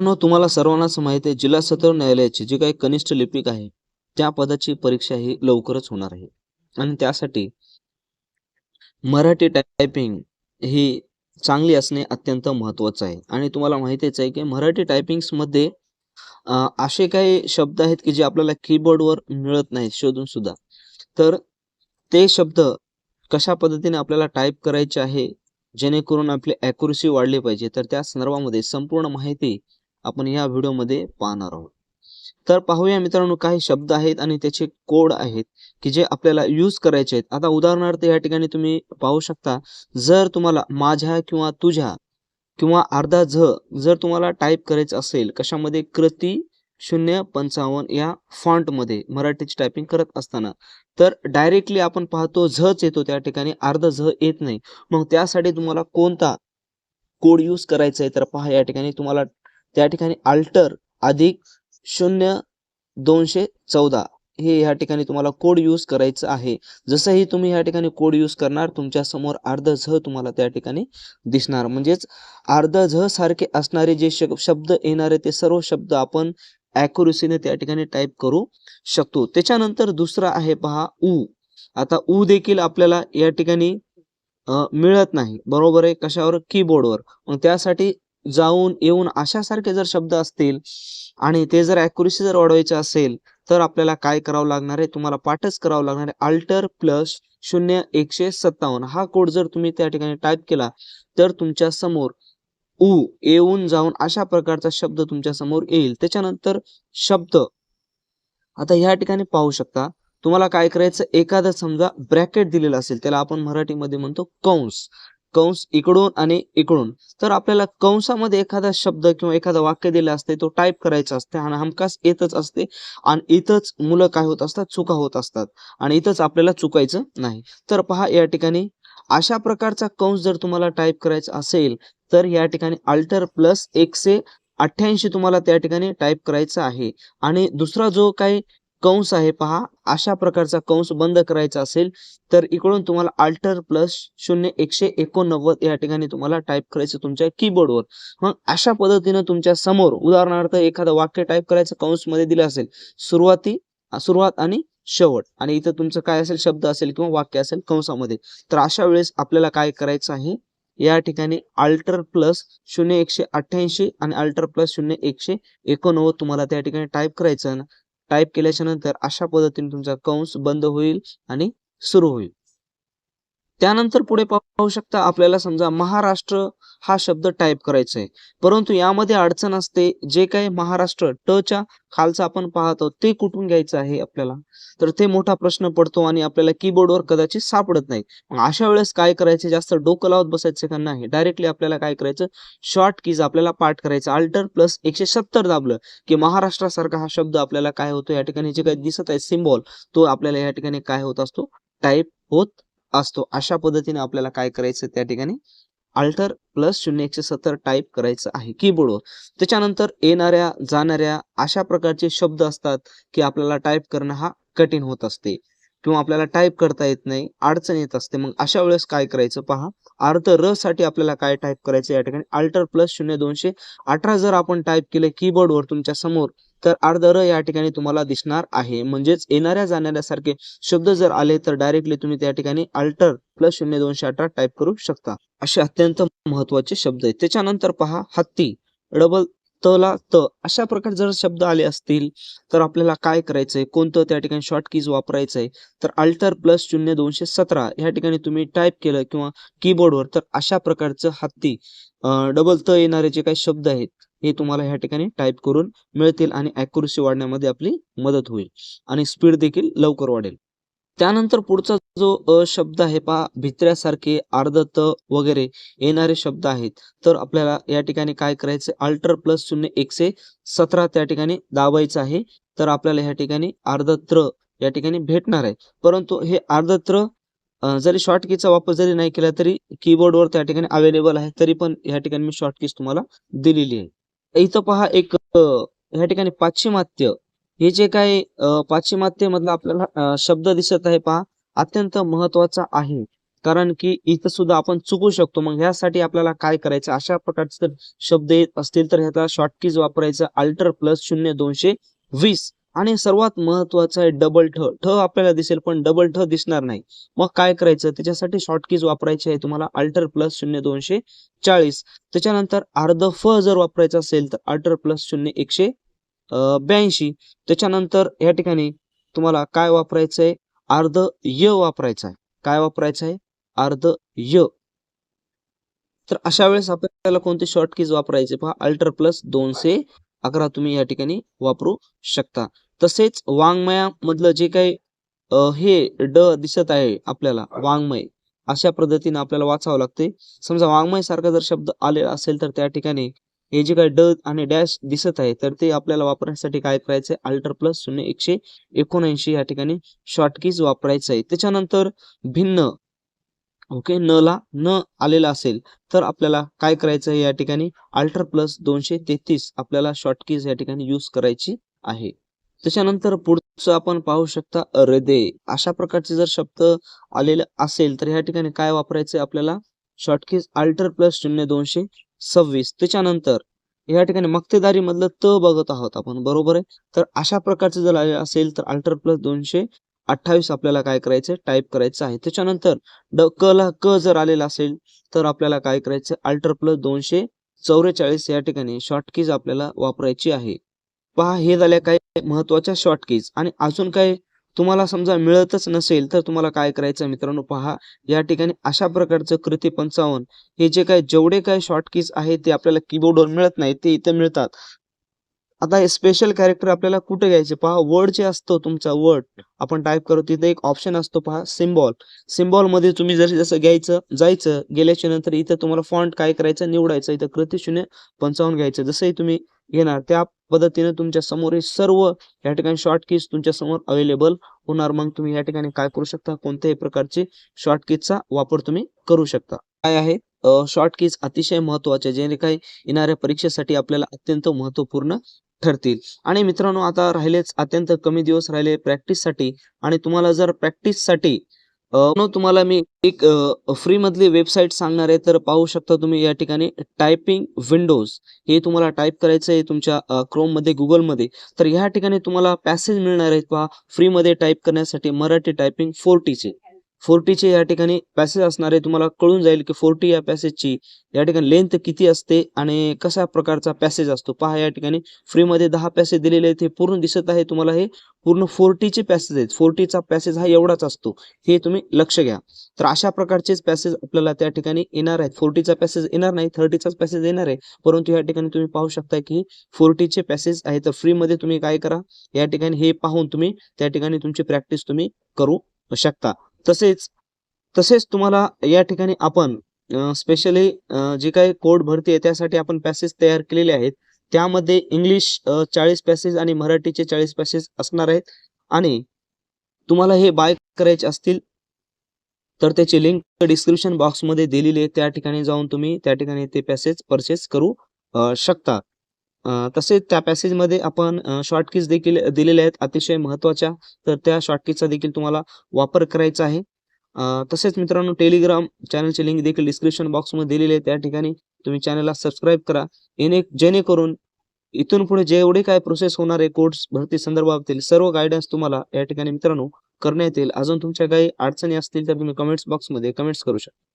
तुम्हाला सर्वांनाच माहिती आहे जिल्हा सत्र न्यायालयाची जी काही कनिष्ठ लिपिक आहे त्या पदाची परीक्षा ही लवकरच होणार आहे. आणि त्यासाठी मराठी टायपिंग ही चांगली असणे अत्यंत महत्वाचं आहे. आणि तुम्हाला माहितीच आहे की मराठी टायपिंग्समध्ये असे काही शब्द आहेत की जे आपल्याला कीबोर्डवर मिळत नाहीत शोधून सुद्धा. तर ते शब्द कशा पद्धतीने आपल्याला टाईप करायचे आहे जेणेकरून आपली ॲक्युरसी वाढली पाहिजे तर त्या संदर्भामध्ये संपूर्ण माहिती आपण या व्हिडिओमध्ये पाहणार आहोत. तर पाहूया मित्रांनो काही शब्द आहेत आणि त्याचे कोड आहेत की जे आपल्याला यूज करायचे आहेत. आता उदाहरणार्थ या ठिकाणी तुम्ही पाहू शकता जर तुम्हाला माझ्या किंवा तुझ्या किंवा अर्धा झ जर तुम्हाला टाईप करायचं असेल कशामध्ये? कृती शून्य पंचावन्न या फॉन्टमध्ये मराठीची टायपिंग करत असताना. तर डायरेक्टली आपण पाहतो झच येतो त्या ठिकाणी अर्धा झ येत नाही. मग त्यासाठी तुम्हाला कोणता कोड यूज करायचा आहे? तर पहा या ठिकाणी तुम्हाला त्या ठिकाणी अल्टर अधिक शून्य दोनशे चौदा. हे या ठिकाणी तुम्हाला कोड यूज करायचं आहे. जसंही तुम्ही या ठिकाणी कोड यूज करणार तुमच्यासमोर अर्ध झ तुम्हाला त्या ठिकाणी दिसणार. म्हणजेच अर्ध झ सारखे असणारे जे शब्द येणारे ते सर्व शब्द आपण ॲक्युरेसीने त्या ठिकाणी टाईप करू शकतो. त्याच्यानंतर दुसरा आहे पहा ऊ आता ऊ देखील आपल्याला या ठिकाणी मिळत नाही. बरोबर आहे? कशावर? कीबोर्डवर मग त्यासाठी जाऊन येऊन अशासारखे जर शब्द असतील आणि ते जर ॲक्युरसी जर वाढवायचं असेल तर आपल्याला काय करावं लागणार आहे? तुम्हाला पाठच करावं लागणार आहे. अल्टर प्लस शून्य एकशे सत्तावन्न. हा कोड जर तुम्ही त्या ठिकाणी टाईप केला तर तुमच्यासमोर ऊ येऊन जाऊन अशा प्रकारचा शब्द तुमच्यासमोर येईल. त्याच्यानंतर शब्द. आता ह्या ठिकाणी पाहू शकता तुम्हाला काय करायचं? एखादं समजा ब्रॅकेट दिलेलं असेल त्याला आपण मराठीमध्ये म्हणतो कंस. कंस इकडून आणि इकडून. तर आपल्याला कंसामध्ये एखादा शब्द किंवा एखादं वाक्य दिलं असते तो टाईप करायचा असते आणि हमखास येतच असते आणि इथंच मुलं काय होत असतात? चुका होत असतात आणि इथंच आपल्याला चुकायचं नाही. तर पहा या ठिकाणी अशा प्रकारचा कंस जर तुम्हाला टाईप करायचा असेल तर या ठिकाणी अल्टर प्लस एकशे अठ्ठ्याऐंशी तुम्हाला त्या ठिकाणी टाईप करायचा आहे. आणि दुसरा जो काही कंस आहे पहा अशा प्रकारचा कंस बंद करायचा असेल तर इकडून तुम्हाला अल्टर प्लस शून्य एकशे एकोणनव्वद या ठिकाणी तुम्हाला टाईप करायचं तुमच्या कीबोर्डवर मग अशा पद्धतीनं तुमच्यासमोर उदाहरणार्थ एखादं वाक्य टाईप करायचं कंसमध्ये दिलं असेल सुरुवाती सुरुवात आणि शेवट आणि इथं तुमचं काय असेल शब्द असेल किंवा वाक्य असेल कंसामध्ये तर अशा वेळेस आपल्याला काय करायचं आहे या ठिकाणी अल्टर प्लस शून्य एकशे अठ्ठ्याऐंशी आणि अल्टर प्लस शून्य एकशे एकोणनव्वद तुम्हाला त्या ठिकाणी टाईप करायचं टाईप केल्याच्यानंतर अशा पद्धतीने तुमचा कंस बंद होईल आणि सुरू होईल. त्यानंतर पुढे पाहू शकता आपल्याला समजा महाराष्ट्र हा शब्द टाईप करायचा आहे परंतु यामध्ये अडचण असते जे काही महाराष्ट्र ट च्या खालचं आपण पाहतो ते कुठून घ्यायचं आहे आपल्याला? तर ते मोठा प्रश्न पडतो आणि आपल्याला कीबोर्डवर कदाचित सापडत नाही. मग अशा वेळेस काय करायचे? जास्त डोकं लावत बसायचं का? नाही. डायरेक्टली आपल्याला काय करायचं? शॉर्ट कीज आपल्याला पाठ करायचं. अल्टर प्लस एकशे सत्तर दाबलं की महाराष्ट्रासारखा हा शब्द आपल्याला काय होतो? या ठिकाणी जे काही दिसत आहे सिम्बॉल तो आपल्याला या ठिकाणी काय होत असतो? टाईप होत असतो. अशा पद्धतीने आपल्याला काय करायचं? त्या ठिकाणी अल्टर प्लस शून्य एकशे सत्तर टाईप करायचं आहे कीबोर्डवर त्याच्यानंतर येणाऱ्या जाणाऱ्या अशा प्रकारचे शब्द असतात की आपल्याला टाईप करणं हा कठीण होत असते. किंवा आपल्याला टाईप करता येत नाही अडचण येत असते. मग अशा वेळेस काय करायचं पहा. अर्ध र साठी आपल्याला काय टाईप करायचं या ठिकाणी? अल्टर प्लस शून्य दोनशे अठरा जर आपण टाईप केले कीबोर्डवर तुमच्यासमोर तर अर्ध र या ठिकाणी तुम्हाला दिसणार आहे. म्हणजेच येणाऱ्या जाणाऱ्या सारखे शब्द जर आले तर डायरेक्टली तुम्ही त्या ठिकाणी अल्टर प्लस शून्य दोनशे अठरा टाईप करू शकता. असे अत्यंत महत्त्वाचे शब्द आहेत. त्याच्यानंतर पहा हत्ती डबल तला त अशा प्रकारे जर शब्द आले असतील तर आपल्याला काय करायचंय? कोणतं त्या ठिकाणी शॉर्ट कीज वापरायचंय? तर अल्टर प्लस शून्य दोनशे सतरा या ठिकाणी तुम्ही टाईप केलं किंवा कीबोर्डवर तर अशा प्रकारचं हत्ती डबल त येणारे जे काही शब्द आहेत हे तुम्हाला ह्या ठिकाणी टाईप करून मिळतील आणि अॅक्युरेसी वाढण्यामध्ये आपली मदत होईल. आणि स्पीड देखील लवकर वाढेल. त्यानंतर पुढचा जो अ शब्द आहे पहा भित्र्यासारखे अर्धत वगैरे येणारे शब्द आहेत. तर आपल्याला या ठिकाणी काय करायचं अल्टर प्लस शून्य एकशे सतरा त्या ठिकाणी दाबायचं आहे. तर आपल्याला ह्या ठिकाणी अर्धत्र या ठिकाणी भेटणार आहे. परंतु हे अर्धत्र जरी शॉर्ट कीचा वापर जरी नाही केला तरी कीबोर्डवर त्या ठिकाणी अवेलेबल आहे. तरी पण ह्या ठिकाणी मी शॉर्ट कीज तुम्हाला दिलेली आहे. इथं पहा एक ह्या ठिकाणी पाश्चिमात्य हे जे काही अ, आपल्याला शब्द दिसत आहे पहा अत्यंत महत्त्वाचा आहे. कारण की इथं सुद्धा आपण चुकू शकतो. मग ह्यासाठी आपल्याला काय करायचं? अशा प्रकारचे जर शब्द येत असतील तर ह्याचा शॉर्टकीज वापरायचं अल्टर प्लस शून्य दोनशे वीस. आणि सर्वात महत्वाचं आहे डबल ठ. ठ आपल्याला दिसेल पण डबल ठ दिसणार नाही. मग काय करायचं? त्याच्यासाठी शॉर्टकीज वापरायची आहे तुम्हाला अल्टर प्लस शून्य दोनशे चाळीस. त्याच्यानंतर अर्ध फ जर वापरायचं असेल तर अल्टर प्लस शून्य एकशे ब्याऐंशी. त्याच्यानंतर या ठिकाणी तुम्हाला काय वापरायचं आहे अर्ध य वापरायचं आहे काय वापरायचं आहे अर्ध य. तर अशा वेळेस आपल्याला कोणते शॉर्टकीज वापरायचे? पहा अल्टर प्लस दोनशे अकरा तुम्ही या ठिकाणी वापरू शकता. तसेच वाङ्मयामधलं जे काही हे ड दिसत आहे आपल्याला वाङ्मय अशा पद्धतीने आपल्याला वाचावं लागते. समजा वाङ्मय सारखा जर शब्द आलेला असेल तर त्या ठिकाणी हे जे काय ड आणि डॅश दिसत आहे तर ते आपल्याला वापरण्यासाठी काय करायचं आहे? अल्टर प्लस शून्य एकशे एकोणऐंशी या ठिकाणी शॉर्टकीज वापरायचं आहे. त्याच्यानंतर भिन्न ओके न ला न आलेला असेल तर आपल्याला काय करायचं आहे या ठिकाणी? अल्टर प्लस दोनशे तेहतीस आपल्याला शॉर्टकीज या ठिकाणी यूज करायची आहे. त्याच्यानंतर पुढचं आपण पाहू शकता हृदय. अशा प्रकारचे जर शब्द आलेले असेल तर या ठिकाणी काय वापरायचं आपल्याला? शॉर्टकीज अल्टर प्लस शून्य दोनशे सव्वीस. त्याच्यानंतर या ठिकाणी मक्तेदारी मधलं त बघत आहोत आपण. बरोबर आहे? तर अशा प्रकारचे जर आले असेल तर अल्टर प्लस दोनशे अठ्ठावीस आपल्याला काय करायचं? टाईप करायचं आहे. त्याच्यानंतर ड क ला क जर आलेला असेल तर आपल्याला काय करायचं? अल्टर प्लस दोनशे चौवेचाळीस या ठिकाणी शॉर्टकीज आपल्याला वापरायची आहे. पहा हे झाल्या काही महत्त्वाच्या शॉर्टकीज आणि अजून काय तुम्हाला समजा मिळतच नसेल तर तुम्हाला काय करायचं मित्रांनो? पहा या ठिकाणी अशा प्रकारचं कृती पंचावन्न हे जे काय जेवढे काय शॉर्टकीज आहेत ते आपल्याला कीबोर्डवर मिळत नाही ते इथं मिळतात. आता हे स्पेशल कॅरेक्टर आपल्याला कुठे घ्यायचे? पहा वर्ड जे असतो तुमचा वर्ड आपण टाईप करू तिथे एक ऑप्शन असतो पहा सिम्बॉल सिम्बॉलमध्ये तुम्ही जर जसं घ्यायचं जायचं गेल्याच्यानंतर इथं तुम्हाला फॉन्ट काय करायचं? निवडायचं. इथं कृती शून्य पंचावन्न घ्यायचं. जसंही तुम्ही घेणार त्या पद्धतीने तुमच्यासमोर हे सर्व या ठिकाणी शॉर्ट कीज तुमच्यासमोर अवेलेबल होणार. मग तुम्ही या ठिकाणी काय करू शकता? कोणत्याही प्रकारचे शॉर्ट कीजचा वापर तुम्ही करू शकता. काय आहे? शॉर्ट कीज अतिशय महत्त्वाचे जे काही येणाऱ्या परीक्षेसाठी आपल्याला अत्यंत महत्त्वपूर्ण ठरतील. आणि मित्रांनो आता राहिलेच अत्यंत कमी दिवस राहिले प्रॅक्टिससाठी आणि तुम्हाला जर प्रॅक्टिससाठी तुम्हाला मी एक फ्री मधली वेबसाईट सांगणार आहे तर पाहू शकता तुम्ही या ठिकाणी टायपिंग विंडोज हे तुम्हाला टाईप करायचं आहे तुमच्या क्रोममध्ये गुगलमध्ये तर ह्या ठिकाणी तुम्हाला पॅसेज मिळणार आहेत पहा. फ्रीमध्ये टाईप करण्यासाठी मराठी टायपिंग फोर्टीचे फोर्टीचे या ठिकाणी पॅसेज असणार आहे तुम्हाला कळून जाईल की फोर्टी या पॅसेजची या ठिकाणी लेंथ किती असते आणि कशा प्रकारचा पॅसेज असतो. पहा या ठिकाणी फ्रीमध्ये दहा पॅसेज दिलेले आहेत हे पूर्ण दिसत आहे. तुम्हाला हे पूर्ण फोर्टीचे पॅसेज आहेत. फोर्टीचा पॅसेज हा एवढाच असतो. हे तुम्ही लक्ष घ्या. तर अशा प्रकारचेच पॅसेज आपल्याला त्या ठिकाणी येणार आहेत. फोर्टीचा पॅसेज येणार नाही थर्टीचाच पॅसेज येणार आहे. परंतु या ठिकाणी तुम्ही पाहू शकता की फोर्टीचे पॅसेज आहे तर फ्रीमध्ये तुम्ही काय करा या ठिकाणी हे पाहून तुम्ही त्या ठिकाणी तुमची प्रॅक्टिस तुम्ही करू शकता. तसेच तसेच तुम्हाला या ठिकाणी आपण स्पेशली जे काही कोड भरती आहे त्यासाठी आपण पॅसेज तयार केलेले आहेत. त्यामध्ये इंग्लिश चाळीस पॅसेज आणि मराठीचे चाळीस पॅसेज असणार आहेत. आणि तुम्हाला हे बाय करायचे असतील तर त्याची लिंक डिस्क्रिप्शन बॉक्समध्ये दिलेली आहे. त्या ठिकाणी जाऊन तुम्ही त्या ठिकाणी ते पॅसेज परचेस करू शकता. तसेच त्या पॅसेजमध्ये आपण शॉर्टकीज देखील दिलेल्या आहेत अतिशय महत्त्वाच्या तर त्या शॉर्टकीजचा देखील तुम्हाला वापर करायचा आहे. तसेच मित्रांनो टेलिग्राम चॅनलची लिंक देखील डिस्क्रिप्शन बॉक्समध्ये दिलेली आहे त्या ठिकाणी तुम्ही चॅनलला सबस्क्राईब करा. येणे जेणेकरून इथून पुढे जेवढे काय प्रोसेस होणार आहे कोर्स भरती संदर्भातील सर्व गायडन्स तुम्हाला या ठिकाणी मित्रांनो करण्यात येईल. अजून तुमच्या काही अडचणी असतील तर तुम्ही कमेंट्स बॉक्समध्ये कमेंट्स करू शकता.